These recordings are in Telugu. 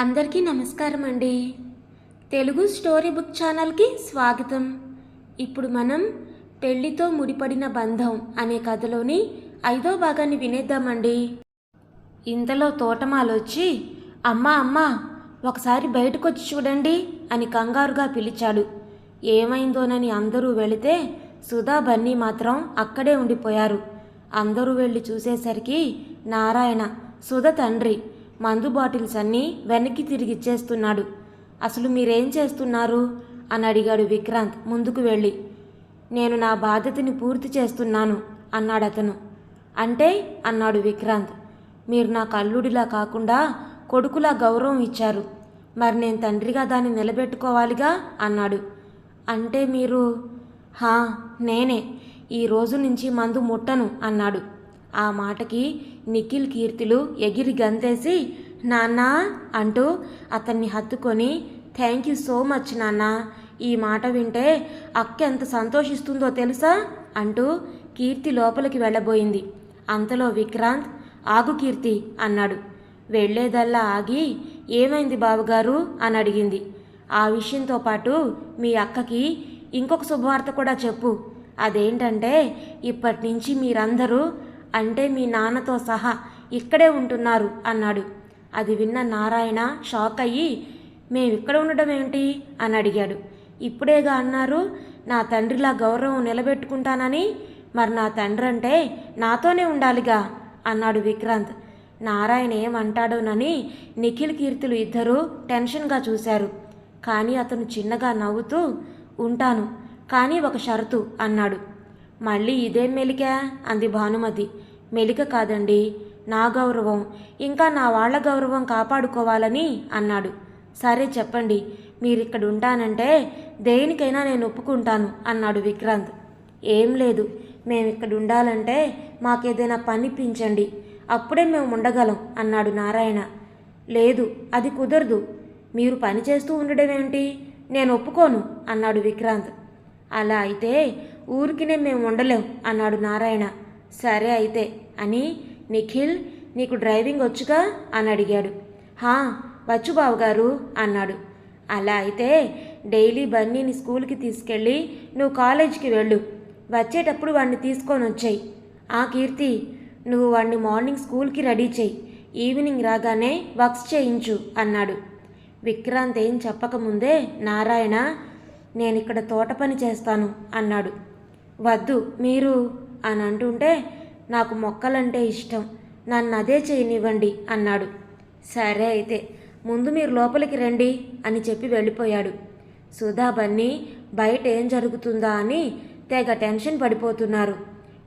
అందరికీ నమస్కారం అండి. తెలుగు స్టోరీ బుక్ ఛానల్కి స్వాగతం. ఇప్పుడు మనం పెళ్ళితో ముడిపడిన బంధం అనే కథలోని ఐదో భాగాన్ని వినేద్దామండి. ఇంతలో తోటమాలొచ్చి అమ్మా అమ్మా ఒకసారి బయటకొచ్చి చూడండి అని కంగారుగా పిలిచాడు. ఏమైందోనని అందరూ వెళితే సుధా బన్నీ మాత్రం అక్కడే ఉండిపోయారు. అందరూ వెళ్ళి చూసేసరికి నారాయణ సుధ తండ్రి మందు బాటిల్స్ అన్నీ వెనక్కి తిరిగి ఇచ్చేస్తున్నాడు. అసలు మీరేం చేస్తున్నారు? అని అడిగాడు విక్రాంత్ ముందుకు వెళ్ళి. నేను నా బాధ్యతని పూర్తి చేస్తున్నాను అన్నాడు అతను. అంటే? అన్నాడు విక్రాంత్. మీరు నాకు అల్లుడిలా కాకుండా కొడుకులా గౌరవం ఇచ్చారు. మరి నేను తండ్రిగా దాన్ని నిలబెట్టుకోవాలిగా? అన్నాడు. అంటే మీరు? హా నేనే. ఈ రోజు నుంచి మందు ముట్టను అన్నాడు. ఆ మాటకి నిఖిల్ కీర్తిలు ఎగిరి గంతేసి నాన్నా అంటూ అతన్ని హత్తుకొని థ్యాంక్ యూ సో మచ్ నాన్న ఈ మాట వింటే అక్క ఎంత సంతోషిస్తుందో తెలుసా? అంటూ కీర్తి లోపలికి వెళ్ళబోయింది. అంతలో విక్రాంత్ ఆగు కీర్తి అన్నాడు. వెళ్ళేదల్లా ఆగి ఏమైంది బావగారు? అని అడిగింది. ఆ విషయంతో పాటు మీ అక్కకి ఇంకొక శుభవార్త కూడా చెప్పు. అదేంటంటే ఇప్పటి నుంచి మీరందరూ అంటే మీ నాన్నతో సహా ఇక్కడే ఉంటున్నారు అన్నాడు. అది విన్న నారాయణ షాక్ అయ్యి మేమిక్కడ ఉండడం ఏంటి అని అడిగాడు. ఇప్పుడేగా అన్నారు నా తండ్రిలా గౌరవం నిలబెట్టుకుంటానని మరి నా తండ్రి అంటే నాతోనే ఉండాలిగా అన్నాడు విక్రాంత్. నారాయణ ఏమంటాడోనని నిఖిల్ కీర్తులు ఇద్దరూ టెన్షన్గా చూశారు. కానీ అతను చిన్నగా నవ్వుతూ ఉంటాను కానీ ఒక షరతు అన్నాడు. మళ్ళీ ఇదేం మెలికా? అంది భానుమతి. మెలిక కాదండి. నా గౌరవం. ఇంకా నా వాళ్ళ గౌరవం కాపాడుకోవాలని అన్నాడు. సరే చెప్పండి మీరిక్కడ ఉంటానంటే దేనికైనా నేను ఒప్పుకుంటాను అన్నాడు విక్రాంత్. ఏం లేదు మేము ఇక్కడ ఉండాలంటే మాకేదైనా పనిపించండి. అప్పుడే మేము ఉండగలం అన్నాడు నారాయణ. లేదు అది కుదరదు. మీరు పని చేస్తూ ఉండడం ఏమిటి నేను ఒప్పుకోను అన్నాడు విక్రాంత్. అలా అయితే ఊరికినే మేము ఉండలేం అన్నాడు నారాయణ. సరే అయితే అని నిఖిల్ నీకు డ్రైవింగ్ వచ్చుగా? అని అడిగాడు. హా వచ్చు బావగారు అన్నాడు. అలా అయితే డైలీ బన్నీని స్కూల్కి తీసుకెళ్ళి నువ్వు కాలేజీకి వెళ్ళు. వచ్చేటప్పుడు వాడిని తీసుకొని వచ్చాయి. ఆ కీర్తి నువ్వు వాడిని మార్నింగ్ స్కూల్కి రెడీ చేయి. ఈవినింగ్ రాగానే వర్క్స్ చేయించు అన్నాడు. విక్రాంత్ ఏం చెప్పకముందే నారాయణ నేను ఇక్కడ తోట పని చేస్తాను అన్నాడు. వద్దు మీరు అని అంటుంటే నాకు మొక్కలంటే ఇష్టం. నన్ను అదే చేయనివ్వండి అన్నాడు. సరే అయితే ముందు మీరు లోపలికి రండి అని చెప్పి వెళ్ళిపోయాడు. సుధా బన్నీ బయట ఏం జరుగుతుందా అని తెగ టెన్షన్ పడిపోతున్నారు.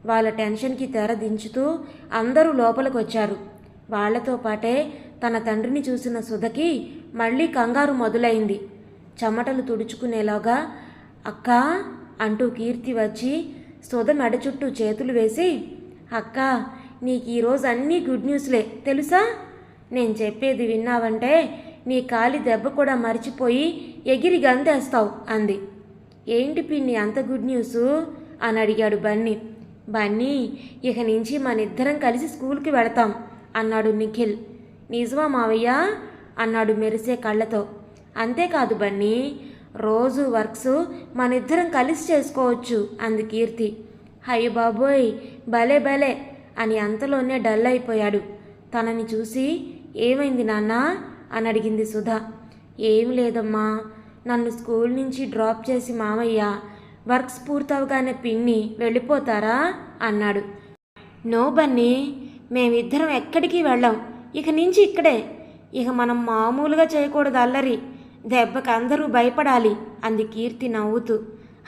వాళ్ళ టెన్షన్కి తెర దించుతూ అందరూ లోపలికి వచ్చారు వాళ్ళతో పాటే తన తండ్రిని చూసిన సుధకి మళ్ళీ కంగారు మొదలైంది. చెమటలు తుడుచుకునేలాగా అక్కా అంటూ కీర్తి వచ్చి సుధ మెడ చుట్టూ చేతులు వేసి అక్క నీకు ఈరోజు అన్నీ గుడ్ న్యూస్లే తెలుసా? నేను చెప్పేది విన్నావంటే నీ కాలి దెబ్బ కూడా మర్చిపోయి ఎగిరి గంతేస్తావు అంది. ఏంటి పిన్ని అంత గుడ్ న్యూసు? అని అడిగాడు బన్నీ. బన్నీ ఇక నుంచి మన ఇద్దరం కలిసి స్కూల్కి వెళతాం అన్నాడు నిఖిల్. నిజమా మావయ్య? అన్నాడు మెరిసే కళ్ళతో. అంతేకాదు బన్నీ రోజు వర్క్స్ మన ఇద్దరం కలిసి చేసుకోవచ్చు అంది కీర్తి. అయ్య బాబోయ్ భలే భలే అని అంతలోనే డల్ అయిపోయాడు. తనని చూసి ఏమైంది నాన్నా? అని అడిగింది సుధా. ఏం లేదమ్మా నన్ను స్కూల్ నుంచి డ్రాప్ చేసి మామయ్య వర్క్స్ పూర్తవగానే పిన్ని వెళ్ళిపోతారా? అన్నాడు. నో బన్నీ మేమిద్దరం ఎక్కడికి వెళ్ళాం? ఇక నుంచి ఇక్కడే. ఇక మనం మామూలుగా చేయకూడదు అల్లరి. దెబ్బకి అందరూ భయపడాలి అంది కీర్తి నవ్వుతూ.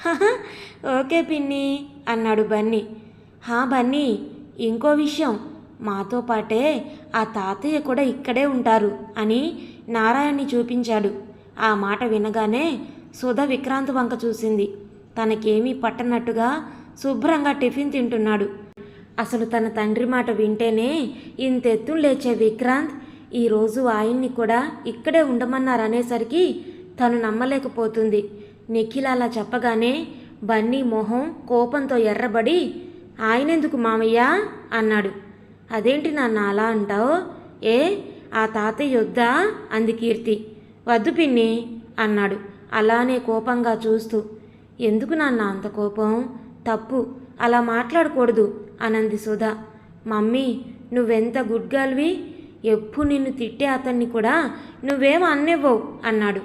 "హహ, ఓకే పిన్ని అన్నాడు బన్నీ. హా బన్నీ ఇంకో విషయం. మాతో పాటే ఆ తాతయ్య కూడా ఇక్కడే ఉంటారు అని నారాయణ్ణి చూపించాడు. ఆ మాట వినగానే సుధ విక్రాంత్ వంక చూసింది. తనకేమీ పట్టనట్టుగా శుభ్రంగా టిఫిన్ తింటున్నాడు. అసలు తన తండ్రి మాట వింటేనే ఇంతెత్తులు లేచే విక్రాంత్ ఈరోజు ఆయన్ని కూడా ఇక్కడే ఉండమన్నారనేసరికి తను నమ్మలేకపోతుంది. నిఖిల్ అలా చెప్పగానే బన్నీ మొహం కోపంతో ఎర్రబడి ఆయనెందుకు మామయ్య అన్నాడు. అదేంటి నాన్న అలా అంటావు? ఏ? ఆ తాతయ్య వద్దా అంది కీర్తి. వద్దు పిన్ని అన్నాడు. అలానే కోపంగా చూస్తూ ఎందుకు నాన్న అంత కోపం? తప్పు. అలా మాట్లాడకూడదు అనంది సుధా. మమ్మీ నువ్వెంత గుడ్ గర్ల్వి? ఎప్పు నిన్ను తిట్టే అతన్ని కూడా నువ్వేం అన్నివ్వవు అన్నాడు.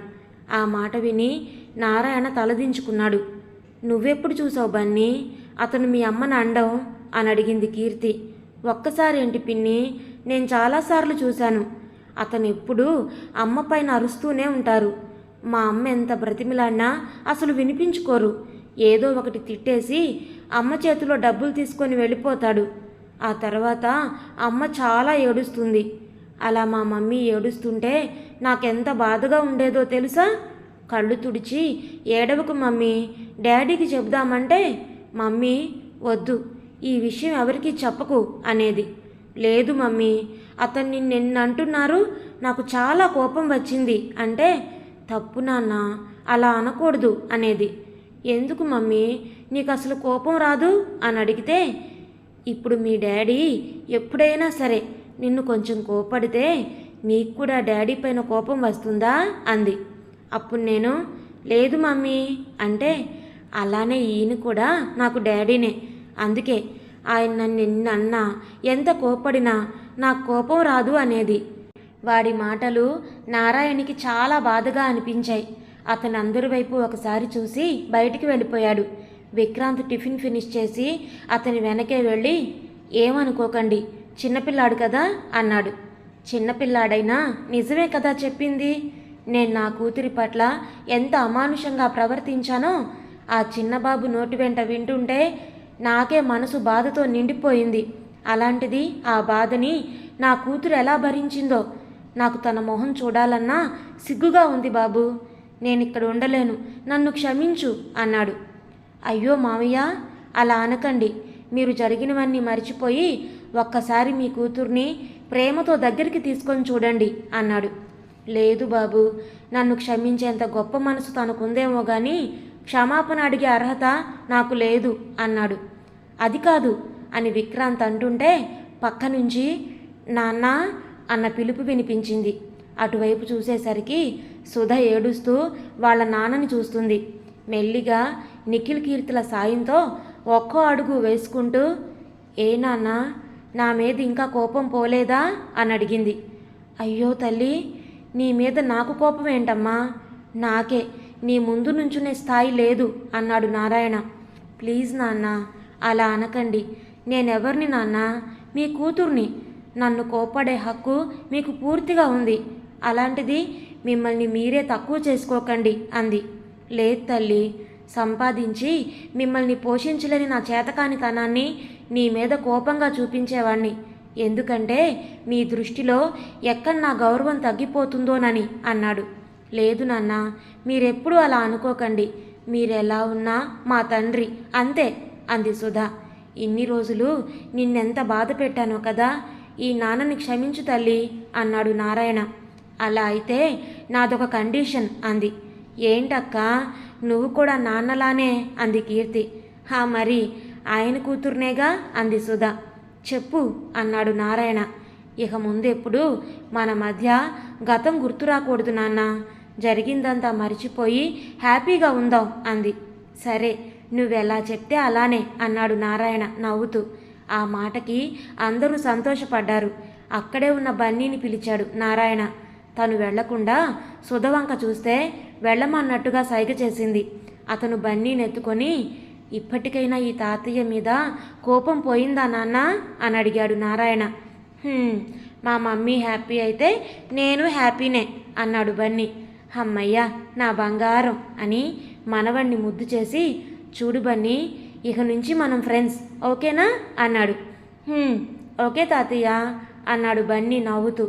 ఆ మాట విని నారాయణ తలదించుకున్నాడు నువ్వెప్పుడు చూసావు బన్నీ? అతను మీ అమ్మని అండం అని అడిగింది కీర్తి. ఒక్కసారి ఏంటి పిన్ని? నేను చాలాసార్లు చూశాను. అతను ఎప్పుడూ అమ్మ పైన అరుస్తూనే ఉంటారు. మా అమ్మ ఎంత బ్రతిమిలాడినా అసలు వినిపించుకోరు. ఏదో ఒకటి తిట్టేసి అమ్మ చేతిలో డబ్బులు తీసుకొని వెళ్ళిపోతాడు. ఆ తర్వాత అమ్మ చాలా ఏడుస్తుంది. అలా మా మమ్మీ ఏడుస్తుంటే నాకెంత బాధగా ఉండేదో తెలుసా? కళ్ళు తుడిచి ఏడవకు మమ్మీ డాడీకి చెబుదామంటే మమ్మీ వద్దు ఈ విషయం ఎవరికీ చెప్పకు అనేది. లేదు మమ్మీ అతన్ని నిన్న అంటున్నారు నాకు చాలా కోపం వచ్చింది అంటే తప్పు నాన్న అలా అనకూడదు అనేది. ఎందుకు మమ్మీ నీకు అసలు కోపం రాదు? అని అడిగితే ఇప్పుడు మీ డాడీ ఎప్పుడైనా సరే నిన్ను కొంచెం కోపడితే నీకు కూడా డాడీ పైన కోపం వస్తుందా? అంది. అప్పుడు నేను లేదు మమ్మీ అంటే అలానే ఈయన కూడా నాకు డాడీనే. అందుకే ఆయన నన్ను అన్నా ఎంత కోపడినా నాకు కోపం రాదు అనేది. వాడి మాటలు నారాయణకి చాలా బాధగా అనిపించాయి. అతను అందరి వైపు ఒకసారి చూసి బయటికి వెళ్ళిపోయాడు. విక్రాంత్ టిఫిన్ ఫినిష్ చేసి అతని వెనకే వెళ్ళి ఏమనుకోకండి చిన్నపిల్లాడు కదా అన్నాడు. చిన్నపిల్లాడైనా నిజమే కదా చెప్పింది? నేను నా కూతురి పట్ల ఎంత అమానుషంగా ప్రవర్తించానో ఆ చిన్నబాబు నోటి వెంట వింటుంటే నాకే మనసు బాధతో నిండిపోయింది. అలాంటిది ఆ బాధని నా కూతురు ఎలా భరించిందో? నాకు తన మొహం చూడాలన్నా సిగ్గుగా ఉంది బాబు. నేను ఇక్కడ ఉండలేను. నన్ను క్షమించు అన్నాడు. అయ్యో మావయ్య అలా అనకండి. మీరు జరిగినవన్నీ మర్చిపోయి ఒక్కసారి మీ కూతుర్ని ప్రేమతో దగ్గరికి తీసుకొని చూడండి అన్నాడు. లేదు బాబు నన్ను క్షమించేంత గొప్ప మనసు తనకుందేమో కానీ క్షమాపణ అడిగే అర్హత నాకు లేదు అన్నాడు. అది కాదు అని విక్రాంత్ అంటుంటే పక్క నుంచి నాన్న అన్న పిలుపు వినిపించింది. అటువైపు చూసేసరికి సుధ ఏడుస్తూ వాళ్ళ నాన్నని చూస్తుంది. మెల్లిగా నిఖిల్ కీర్తుల సాయంతో ఒక్కో అడుగు వేసుకుంటూ ఏ నాన్న నా మీద ఇంకా కోపం పోలేదా? అని అడిగింది. అయ్యో తల్లి నీ మీద నాకు కోపం ఏంటమ్మా? నాకే నీ ముందు నుంచునే స్థాయి లేదు అన్నాడు నారాయణ. ప్లీజ్ నాన్న అలా అనకండి. నేనెవరిని నాన్న? మీ కూతుర్ని. నన్ను కోపడే హక్కు మీకు పూర్తిగా ఉంది. అలాంటిది మిమ్మల్ని మీరే తక్కువ చేసుకోకండి అంది. లేదు తల్లి సంపాదించి మిమ్మల్ని పోషించలేని నా చేతకానితనాన్ని నీ మీద కోపంగా చూపించేవాణ్ణి. ఎందుకంటే మీ దృష్టిలో ఎక్కడ నా గౌరవం తగ్గిపోతుందోనని అన్నాడు. లేదు నాన్న మీరెప్పుడూ అలా అనుకోకండి. మీరెలా ఉన్నా మా తండ్రి అంతే అంది సుధా. ఇన్ని రోజులు నిన్నెంత బాధ పెట్టానో కదా ఈ నాన్నని క్షమించు తల్లి అన్నాడు నారాయణ. అలా అయితే నాదొక కండిషన్ అంది. ఏంటక్క? నువ్వు కూడా నాన్నలానే అంది కీర్తి. హా మరి ఆయన కూతురునేగా? అంది సుధా. చెప్పు అన్నాడు నారాయణ. ఇక ముందెప్పుడు మన మధ్య గతం గుర్తు రాకూడదు నాన్న. జరిగిందంతా మర్చిపోయి హ్యాపీగా ఉందాం అంది. సరే నువ్వెలా చెప్తే అలానే అన్నాడు నారాయణ నవ్వుతూ. ఆ మాటకి అందరూ సంతోషపడ్డారు. అక్కడే ఉన్న బన్నీని పిలిచాడు నారాయణ. తను వెళ్ళకుండా సుధవంక చూస్తే వెళ్ళమన్నట్టుగా సైగ చేసింది. అతను బన్నీని ఎత్తుకొని ఇప్పటికైనా ఈ తాతయ్య మీద కోపం పోయిందా నాన్న? అని అడిగాడు నారాయణ. మా మమ్మీ హ్యాపీ అయితే నేను హ్యాపీనే అన్నాడు బన్నీ. అమ్మయ్యా నా బంగారం అని మనవణ్ణి ముద్దు చేసి చూడు బన్నీ ఇక నుంచి మనం ఫ్రెండ్స్ ఓకేనా? అన్నాడు. ఓకే తాతయ్య అన్నాడు బన్నీ నవ్వుతూ.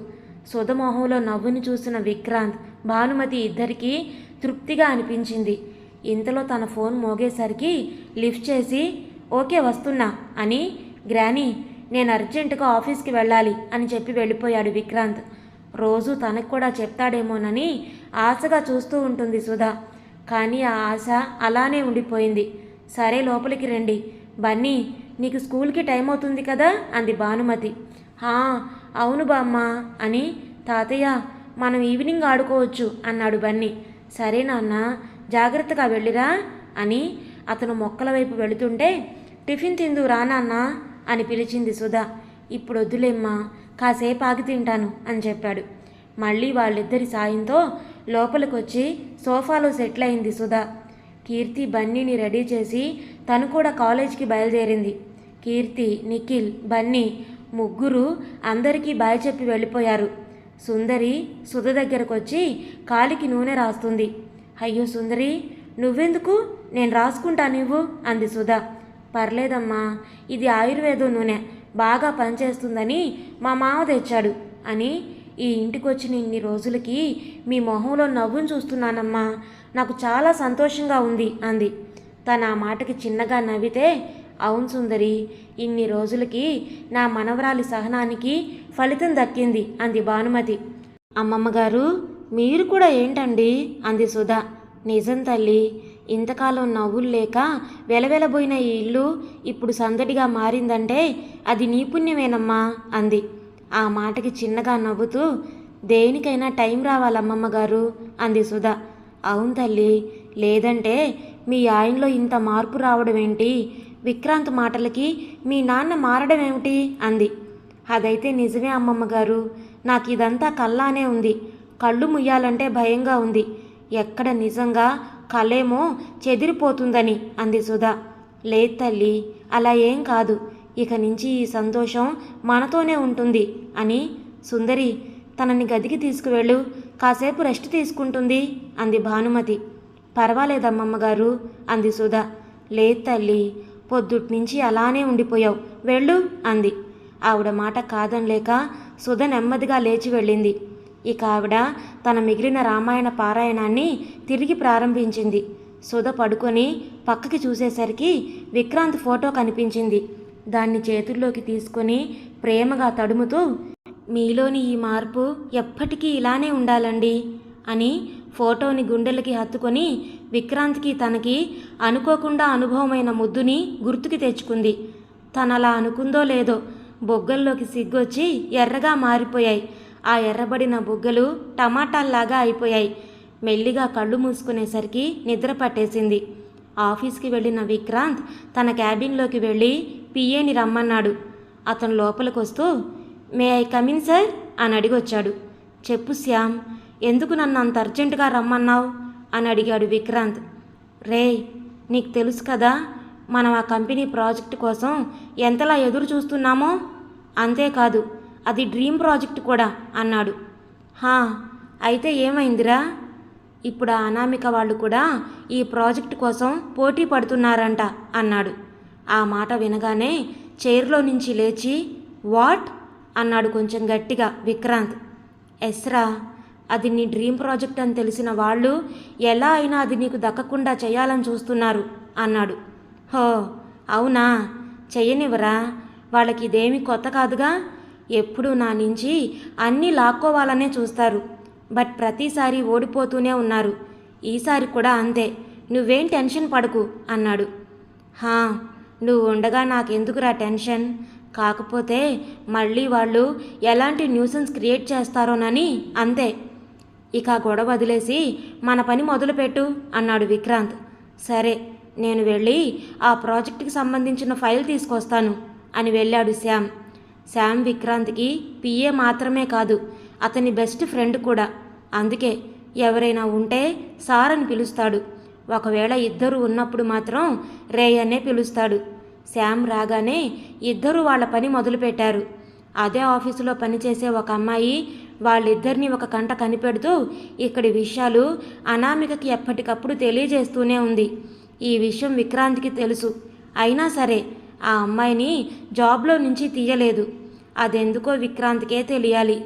సుధమోహంలో నవ్వుని చూసిన విక్రాంత్ భానుమతి ఇద్దరికీ తృప్తిగా అనిపించింది. ఇంతలో తన ఫోన్ మోగేసరికి లిఫ్ట్ చేసి ఓకే వస్తున్నా అని గ్రానీ నేను అర్జెంటుగా ఆఫీస్కి వెళ్ళాలి అని చెప్పి వెళ్ళిపోయాడు విక్రాంత్. రోజు తనకు కూడా చెప్తాడేమోనని ఆశగా చూస్తూ ఉంటుంది సుధా. కానీ ఆ ఆశ అలానే ఉండిపోయింది. సరే లోపలికి రండి. బన్నీ నీకు స్కూల్కి టైం అవుతుంది కదా అంది భానుమతి. "హా, అవును బామ్మ అని తాతయ్య మనం ఈవినింగ్ ఆడుకోవచ్చు అన్నాడు బన్నీ. సరే నాన్న జాగ్రత్తగా వెళ్ళిరా అని అతను మొక్కల వైపు వెళుతుంటే టిఫిన్ తిందు రా నాన్న అని పిలిచింది సుధా. ఇప్పుడు వద్దులేమ్మా కాసేపు ఆగి తింటాను అని చెప్పాడు. మళ్ళీ వాళ్ళిద్దరి సాయంతో లోపలికొచ్చి సోఫాలో సెటిల్ అయింది సుధా. కీర్తి బన్నీని రెడీ చేసి తను కూడా కాలేజ్కి బయలుదేరింది. కీర్తి నిఖిల్ బన్నీ ముగ్గురు అందరికీ బాయ్ చెప్పి వెళ్ళిపోయారు. సుందరి సుధ దగ్గరకు వచ్చి కాలికి నూనె రాస్తుంది. అయ్యో సుందరి నువ్వెందుకు? నేను రాసుకుంటా నువ్వు అంది సుధ. పర్లేదమ్మా ఇది ఆయుర్వేదం నూనె బాగా పనిచేస్తుందని మా మామ తెచ్చాడు అని ఈ ఇంటికి వచ్చిన ఇన్ని రోజులకి మీ మొహంలో నవ్వును చూస్తున్నానమ్మా. నాకు చాలా సంతోషంగా ఉంది అంది. తన ఆ మాటకి చిన్నగా నవ్వితే అవును సుందరి ఇన్ని రోజులకి నా మనవరాలి సహనానికి ఫలితం దక్కింది అంది భానుమతి. అమ్మమ్మ గారు మీరు కూడా ఏంటండి? అంది సుధా. నిజం తల్లి ఇంతకాలం నవ్వులు లేక వెలవెలబోయిన ఈ ఇల్లు ఇప్పుడు సందడిగా మారిందంటే అది నీ పుణ్యమేనమ్మా అంది. ఆ మాటకి చిన్నగా నవ్వుతూ దేనికైనా టైం రావాలమ్మమ్మ గారు అంది సుధా. అవును తల్లి లేదంటే మీ ఆయనలో ఇంత మార్పు రావడం ఏంటి విక్రాంత్ మాటలకి మీ నాన్న మారడం ఏమిటి అంది. అదైతే నిజమే అమ్మమ్మ గారు నాకు ఇదంతా కల్లానే ఉంది. కళ్ళు ముయ్యాలంటే భయంగా ఉంది. ఎక్కడ నిజంగా కలేమో చెదిరిపోతుందని అంది సుధా. లేదు తల్లి అలా ఏం కాదు. ఇక నుంచి ఈ సంతోషం మనతోనే ఉంటుంది అని సుందరి తనని గదికి తీసుకువెళ్ళు. కాసేపు రెస్ట్ తీసుకుంటుంది అంది భానుమతి. పర్వాలేదమ్మమ్మ గారు అంది సుధా. లేదు తల్లి పొద్దుట్నుంచి అలానే ఉండిపోయావు. వెళ్ళు అంది. ఆవిడ మాట కాదనలేక సుధ నెమ్మదిగా లేచి వెళ్ళింది. ఇక ఆవిడ తన మిగిలిన రామాయణ పారాయణాన్ని తిరిగి ప్రారంభించింది. సుధ పడుకొని పక్కకి చూసేసరికి విక్రాంత్ ఫోటో కనిపించింది. దాన్ని చేతుల్లోకి తీసుకొని ప్రేమగా తడుముతూ మీలోని ఈ మార్పు ఎప్పటికీ ఇలానే ఉండాలండి అని ఫోటోని గుండెలకి హత్తుకొని విక్రాంత్కి తనకి అనుకోకుండా అనుభవమైన ముద్దుని గుర్తుకి తెచ్చుకుంది. తనలా అనుకుందో లేదో బొగ్గల్లోకి సిగ్గొచ్చి ఎర్రగా మారిపోయాయి. ఆ ఎర్రబడిన బుగ్గలు టమాటాల్లాగా అయిపోయాయి. మెల్లిగా కళ్ళు మూసుకునేసరికి నిద్ర పట్టేసింది. ఆఫీస్కి వెళ్ళిన విక్రాంత్ తన క్యాబిన్లోకి వెళ్ళి పిఏని రమ్మన్నాడు. అతను లోపలికి వస్తూ మే ఐ కమిన్ సార్? అని అడిగొచ్చాడు. చెప్పు శ్యామ్. ఎందుకు నన్ను అంత అర్జెంటుగా రమ్మన్నావు? అని అడిగాడు విక్రాంత్. రే నీకు తెలుసు కదా మనం ఆ కంపెనీ ప్రాజెక్ట్ కోసం ఎంతలా ఎదురు చూస్తున్నామో? అంతేకాదు అది డ్రీమ్ ప్రాజెక్ట్ కూడా అన్నాడు. హా అయితే ఏమైందిరా? ఇప్పుడు ఆ అనామిక వాళ్ళు కూడా ఈ ప్రాజెక్ట్ కోసం పోటీ పడుతున్నారంట అన్నాడు. ఆ మాట వినగానే చైర్లో నుంచి లేచి వాట్? అన్నాడు కొంచెం గట్టిగా విక్రాంత్. ఎస్రా అది నీ డ్రీమ్ ప్రాజెక్ట్ అని తెలిసిన వాళ్ళు ఎలా అయినా అది నీకు దక్కకుండా చేయాలని చూస్తున్నారు అన్నాడు. హో అవునా? చెయ్యనివరా వాళ్ళకి ఇదేమీ కొత్త కాదుగా? ఎప్పుడూ నా నుంచి అన్నీ లాక్కోవాలనే చూస్తారు. బట్ ప్రతిసారి ఓడిపోతూనే ఉన్నారు. ఈసారి కూడా అంతే. నువ్వేం టెన్షన్ పడకు అన్నాడు. హా నువ్వు ఉండగా నాకెందుకురా టెన్షన్? కాకపోతే మళ్ళీ వాళ్ళు ఎలాంటి న్యూసెన్స్ క్రియేట్ చేస్తారోనని అంతే. ఇక గొడవ వదిలేసి మన పని మొదలుపెట్టు అన్నాడు విక్రాంత్. సరే నేను వెళ్ళి ఆ ప్రాజెక్టుకి సంబంధించిన ఫైల్ తీసుకొస్తాను అని వెళ్ళాడు శ్యామ్. శ్యామ్ విక్రాంత్కి పిఏ మాత్రమే కాదు అతని బెస్ట్ ఫ్రెండ్ కూడా. అందుకే ఎవరైనా ఉంటే సార్ అని పిలుస్తాడు. ఒకవేళ ఇద్దరు ఉన్నప్పుడు మాత్రం రే అనే పిలుస్తాడు. శ్యామ్ రాగానే ఇద్దరు వాళ్ళ పని మొదలుపెట్టారు. అదే ఆఫీసులో పనిచేసే ఒక అమ్మాయి వాళ్ళిద్దరిని ఒక కంట కనిపెడుతూ ఇక్కడి విషయాలు అనామికకి ఎప్పటికప్పుడు తెలియజేస్తూనే ఉంది. ఈ విషయం విక్రాంత్కి తెలుసు. అయినా సరే ఆ అమ్మాయిని జాబ్లో నుంచి తీయలేదు. అదెందుకో విక్రాంత్కే తెలియాలి.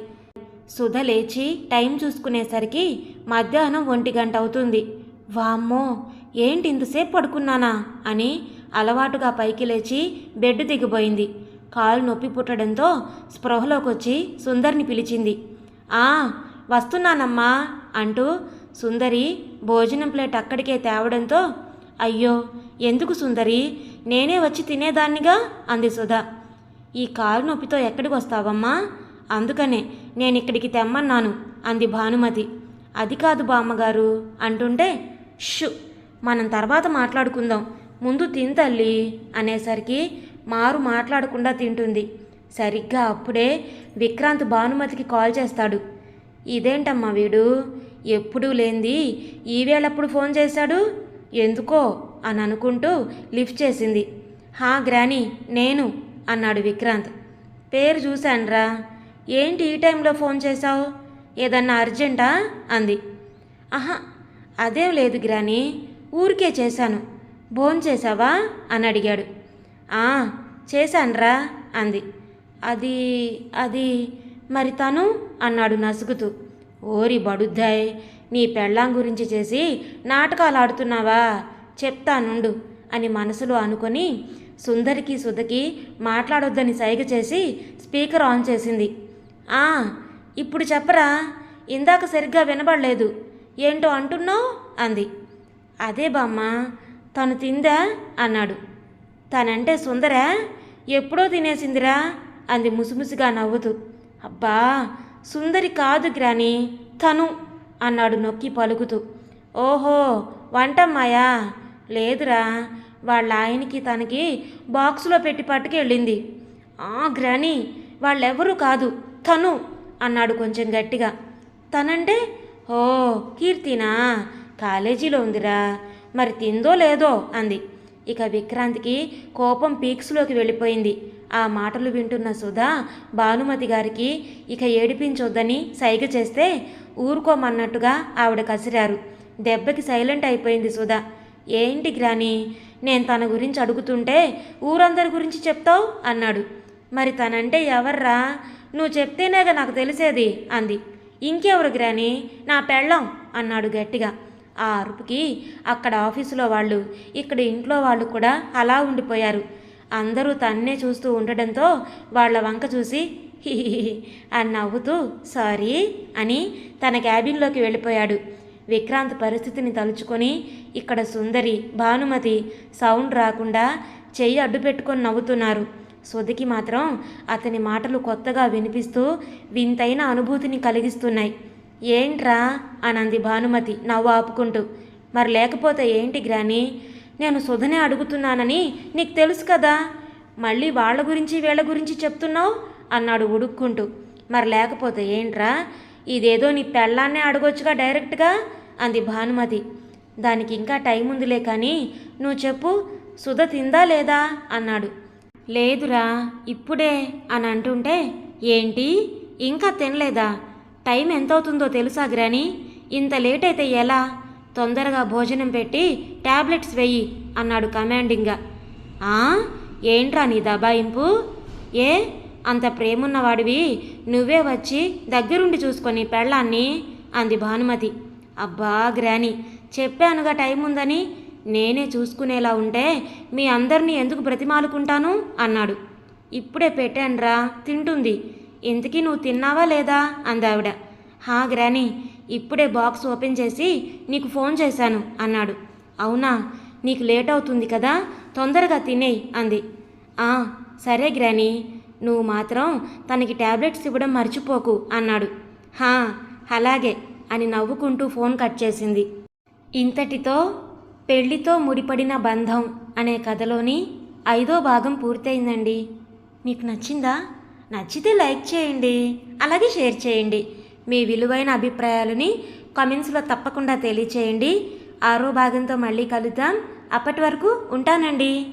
సుధ లేచి టైం చూసుకునేసరికి మధ్యాహ్నం ఒంటి గంట అవుతుంది. వామ్మో! ఏంటి ఇంతసేపు పడుకున్నానా? అని అలవాటుగా పైకి లేచి బెడ్ దిగిపోయింది. కాలు నొప్పి పుట్టడంతో స్పృహలోకి వచ్చి సుందర్ని పిలిచింది. ఆ వస్తున్నానమ్మా అంటూ సుందరి భోజనం ప్లేట్ అక్కడికే తేవడంతో అయ్యో ఎందుకు సుందరి? నేనే వచ్చి తినేదాన్నిగా? అంది సుధా. ఈ కారు నొప్పితో ఎక్కడికి వస్తావమ్మా అందుకనే నేను ఇక్కడికి తెమ్మన్నాను అంది భానుమతి. అది కాదు బామ్మగారు అంటుంటే షు మనం తర్వాత మాట్లాడుకుందాం. ముందు తిని తల్లి అనేసరికి మారు మాట్లాడకుండా తింటుంది. సరిగ్గా అప్పుడే విక్రాంత్ భానుమతికి కాల్ చేస్తాడు. ఇదేంటమ్మా వీడు? ఎప్పుడూ లేంది. ఈవేళప్పుడు ఫోన్ చేశాడు? ఎందుకో? అని అనుకుంటూ లిఫ్ట్ చేసింది. హా గ్రానీ నేను అన్నాడు విక్రాంత్. పేరు చూశానురా. ఏంటి ఈ టైంలో ఫోన్ చేశావు? ఏదన్నా అర్జెంటా? అంది. ఆహా అదేం లేదు గ్రాని. ఊరికే చేశాను. భోన్ చేశావా అని అడిగాడు. ఆ చేశానురా అంది. అది అది మరి తను అన్నాడు నసుగుతూ. ఓరి బడుద్దాయ్ నీ పెళ్ళాం గురించి చేసి నాటకాలు ఆడుతున్నావా? చెప్తానుండు అని మనసులో అనుకొని సుందరికి సుధకి మాట్లాడొద్దని సైగ చేసి స్పీకర్ ఆన్ చేసింది. ఆ ఇప్పుడు చెప్పరా? ఇందాక సరిగ్గా వినబడలేదు. ఏంటో అంటున్నావు? అంది. అదే బామ్మ తను తిందా? అన్నాడు. తనంటే సుందరా? ఎప్పుడో తినేసిందిరా? అంది ముసుముసుగా నవ్వుతూ. అబ్బా సుందరి కాదు గ్రాని తను అన్నాడు నొక్కి పలుకుతూ. ఓహో వంటమ్మాయా? లేదురా వాళ్ళ ఆయనకి తనకి బాక్సులో పెట్టి పట్టుకెళ్ళింది ఆ గ్రాని వాళ్ళెవరూ కాదు తను అన్నాడు కొంచెం గట్టిగా. తనంటే? ఓ కీర్తినా కాలేజీలో ఉందిరా మరి తిందో లేదో అంది. ఇక విక్రాంత్కి కోపం పీక్స్లోకి వెళ్ళిపోయింది. ఆ మాటలు వింటున్న సుధా భానుమతి గారికి ఇక ఏడిపించొద్దని సైగ చేస్తే ఊరుకోమన్నట్టుగా ఆవిడ కసిరారు. దెబ్బకి సైలెంట్ అయిపోయింది సుధా. ఏంటి గ్రాని నేను తన గురించి అడుగుతుంటే ఊరందరి గురించి చెప్తావు? అన్నాడు. మరి తనంటే ఎవర్రా? నువ్వు చెప్తేనేగా నాకు తెలిసేది అంది. ఇంకెవరు గ్రాని? నా పెళ్ళం అన్నాడు గట్టిగా. ఆ అరుపుకి అక్కడ ఆఫీసులో వాళ్ళు ఇక్కడ ఇంట్లో వాళ్ళు కూడా అలా ఉండిపోయారు. అందరూ తన్నే చూస్తూ ఉండడంతో వాళ్ళ వంక చూసి అని నవ్వుతూ సారీ అని తన క్యాబిన్లోకి వెళ్ళిపోయాడు. విక్రాంత్ పరిస్థితిని తలుచుకొని ఇక్కడ సుందరి భానుమతి సౌండ్ రాకుండా చెయ్యి అడ్డు పెట్టుకొని నవ్వుతున్నారు. సుధికి మాత్రం అతని మాటలు కొత్తగా వినిపిస్తూ వింతైన అనుభూతిని కలిగిస్తున్నాయి. ఏంట్రా? అనంది భానుమతి నవ్వు ఆపుకుంటూ. మరి లేకపోతే ఏంటి గ్రాని? నేను సుధనే అడుగుతున్నానని నీకు తెలుసు కదా. మళ్ళీ వాళ్ళ గురించి వీళ్ళ గురించి చెప్తున్నావు? అన్నాడు ఉడుక్కుంటూ. మరి లేకపోతే ఏంట్రా? ఇదేదో నీ పెళ్ళాన్నే అడగొచ్చుగా డైరెక్ట్గా? అంది భానుమతి. దానికి ఇంకా టైం ఉందిలే కానీ నువ్వు చెప్పు సుధ తిందా లేదా? అన్నాడు. లేదురా ఇప్పుడే అని అంటుంటే ఏంటి? ఇంకా తినలేదా? టైం ఎంతవుతుందో తెలుసా గ్రాని ఇంత లేట్ అయితే ఎలా? తొందరగా భోజనం పెట్టి టాబ్లెట్స్ వెయ్యి అన్నాడు కమాండింగ్గా. ఆ? ఏంట్రా నీ దబాయింపు? ఏ? అంత ప్రేమున్నవాడివి. నువ్వే వచ్చి దగ్గరుండి చూసుకొని పెళ్ళాన్ని అంది భానుమతి. అబ్బా గ్రాని చెప్పానుగా టైం ఉందని నేనే చూసుకునేలా ఉంటే మీ అందరినీ ఎందుకు బ్రతిమాలుకుంటాను? అన్నాడు. ఇప్పుడే పెట్టానురా తింటుంది. ఇంతకీ నువ్వు తిన్నావా లేదా? అందావిడ. హా గ్రాని ఇప్పుడే బాక్స్ ఓపెన్ చేసి నీకు ఫోన్ చేశాను అన్నాడు. అవునా? నీకు లేట్ అవుతుంది కదా? తొందరగా తినేయి అంది. ఆ సరే గ్రాని నువ్వు మాత్రం తనకి టాబ్లెట్స్ ఇవ్వడం మర్చిపోకు అన్నాడు. హా అలాగే అని నవ్వుకుంటూ ఫోన్ కట్ చేసింది. ఇంతటితో పెళ్ళితో ముడిపడిన బంధం అనే కథలోని ఐదో భాగం పూర్తయిందండి. మీకు నచ్చిందా? నచ్చితే లైక్ చేయండి అలాగే షేర్ చేయండి. మీ విలువైన అభిప్రాయాలని కామెంట్స్లో తప్పకుండా తెలియచేయండి. ఆరో భాగంతో మళ్ళీ కలుద్దాం. అప్పటి వరకు ఉంటానండి.